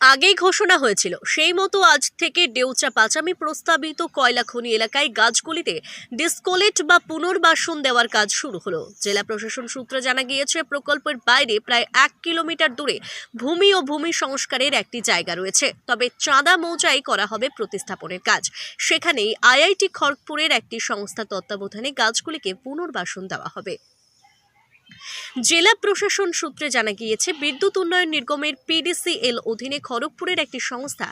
আগেই ঘোষণা হয়েছিল। সেই মতো আজ থেকে ডেউচা পাচামি প্রস্তাবিত কয়লা খনি এলাকায় গাছগুলিতে ডিসকোলেট বা পুনর্বাসন দেওয়ার কাজ শুরু হলো। জেলা প্রশাসন সূত্রে জানা গিয়েছে, প্রকল্পের বাইরে প্রায় এক কিলোমিটার দূরে ভূমি ও ভূমি সংস্কারের একটি জায়গা রয়েছে। তবে চাঁদা মৌজাই করা হবে প্রতিস্থাপনের কাজ। সেখানেই আইআইটি খড়গপুরের একটি সংস্থা তত্ত্বাবধানে গাছগুলিকে পুনর্বাসন দেওয়া হবে। জেলা প্রশাসন সূত্রে জানা গিয়েছে, বিদ্যুৎ উন্নয়ন নিগমের পিডিসিএল অধীনে খড়গপুরের একটি সংস্থা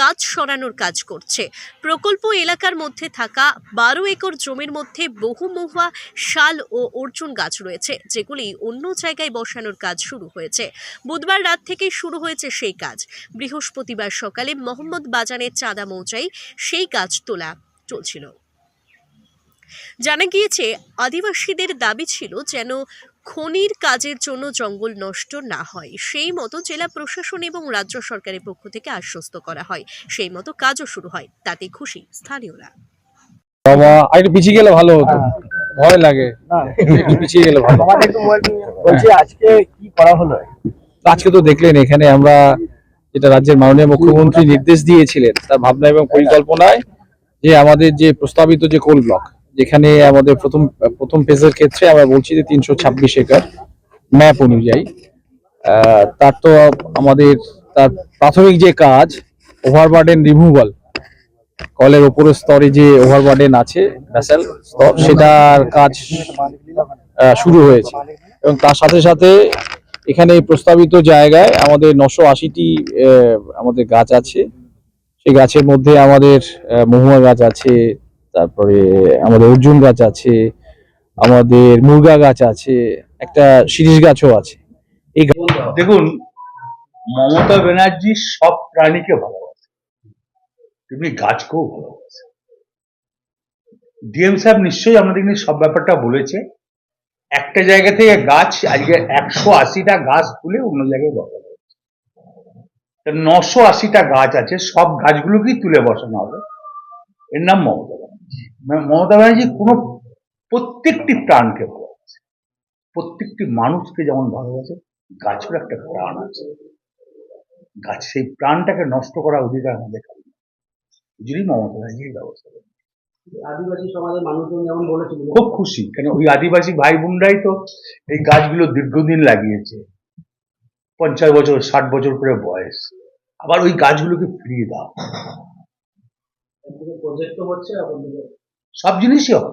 গাছ সরানোর কাজ করছে। প্রকল্প এলাকার মধ্যে থাকা বারো একর জমির মধ্যে বহুমহুয়া শাল ও অর্জুন গাছ রয়েছে, যেগুলি অন্য জায়গায় বসানোর কাজ শুরু হয়েছে। বুধবার রাত থেকেই শুরু হয়েছে সেই কাজ। বৃহস্পতিবার সকালে মোহাম্মদ বাজানের চাঁদা মৌচাই সেই গাছ তোলা চলছিল। জানা গিয়েছে, আদিবাসীদের দাবি ছিল যেন খনির কাজের জন্য জঙ্গল নষ্ট না হয় সেই মতো জেলা প্রশাসন এবং রাজ্য সরকারের পক্ষ থেকে আশ্বস্ত করা হয় সেই মতো কাজও শুরু হয় তাতে খুশি স্থানীয়রা। বাবা আর পিছিয়ে গেলে ভালো হতো। ভয় লাগে। একটু পিছিয়ে গেলে ভালো। আমাদের একটু মোবাইল বলছি আজকে কি করা হলো? আজকে তো দেখলেন এখানে আমরা যেটা রাজ্যের মাননীয় মুখ্যমন্ত্রী নির্দেশ দিয়েছিলেন তার ভাবনা এবং পরিকল্পনায় যে আমাদের যে প্রস্তাবিত যে কোল ব্লক যেখানে আমাদের প্রথম প্রথম ফেজের ক্ষেত্রে আমরা বলছি যে তিনশো ছাব্বিশ একর ম্যাপ অনুযায়ী। তার তো আমাদের, তার প্রাথমিক যে কাজ, ওভারবার্ডেন রিমুভাল। কলের উপরের স্তরে যে ওভারবার্ডেন আছে, ভ্যাসেল স্তর সেটার কাজ শুরু হয়েছে। এবং তার সাথে সাথে এখানে প্রস্তাবিত জায়গায় আমাদের নশো আশিটি আমাদের গাছ আছে। সেই গাছের মধ্যে আমাদের মহুয়া গাছ আছে তারপরে আমাদের অর্জুন গাছ আছে, আমাদের মুরগা গাছ আছে, একটা শিরিষ গাছও আছে। এই দেখুন, মমতা ব্যানার্জি সব প্রাণীকে ভালোবাসে। তেমনি গাছকেও ভালোবাসে। ডিএম সাহেব নিশ্চয়ই আমাদের সব ব্যাপারটা বলেছে। একটা জায়গা থেকে গাছ, আজকে একশো আশিটা গাছ তুলে অন্য জায়গায় বসানো হচ্ছে নশো আশিটা গাছ আছে, সব গাছগুলোকেই তুলে বসানো হবে। এর নাম মমতা। মমতা ব্যানার্জি কোনো প্রত্যেকটি প্রাণকে ভালোবাসে। প্রত্যেকটি মানুষকে যেমন ভালোবাসে গাছের একটা প্রাণ আছে। গাছ সেই প্রাণটাকে নষ্ট করা অধিকার আমাদের কাছে জন্যই মমতা ব্যানার্জি এই ব্যবস্থা। আদিবাসী সমাজের মানুষজন যেমন বলেছিল। খুব খুশি। কেন ওই আদিবাসী ভাই বোনরাই তো এই গাছগুলো দীর্ঘদিন লাগিয়েছে। পঞ্চাশ বছর ষাট বছর করে বয়স। আবার ওই গাছগুলোকে ফিরিয়ে দাও। প্রজেক্ট হচ্ছে সব জিনিসই হবে।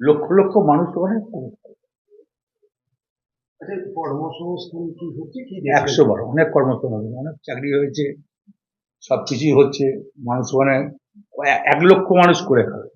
লক্ষ লক্ষ মানুষ ওখানে আচ্ছা কর্মসংস্থান কি হচ্ছে কি একশো বার অনেক কর্মসংস্থান অনেক চাকরি হয়েছে সব কিছুই হচ্ছে মানুষ মানে এক- এক লক্ষ মানুষ করে খাবে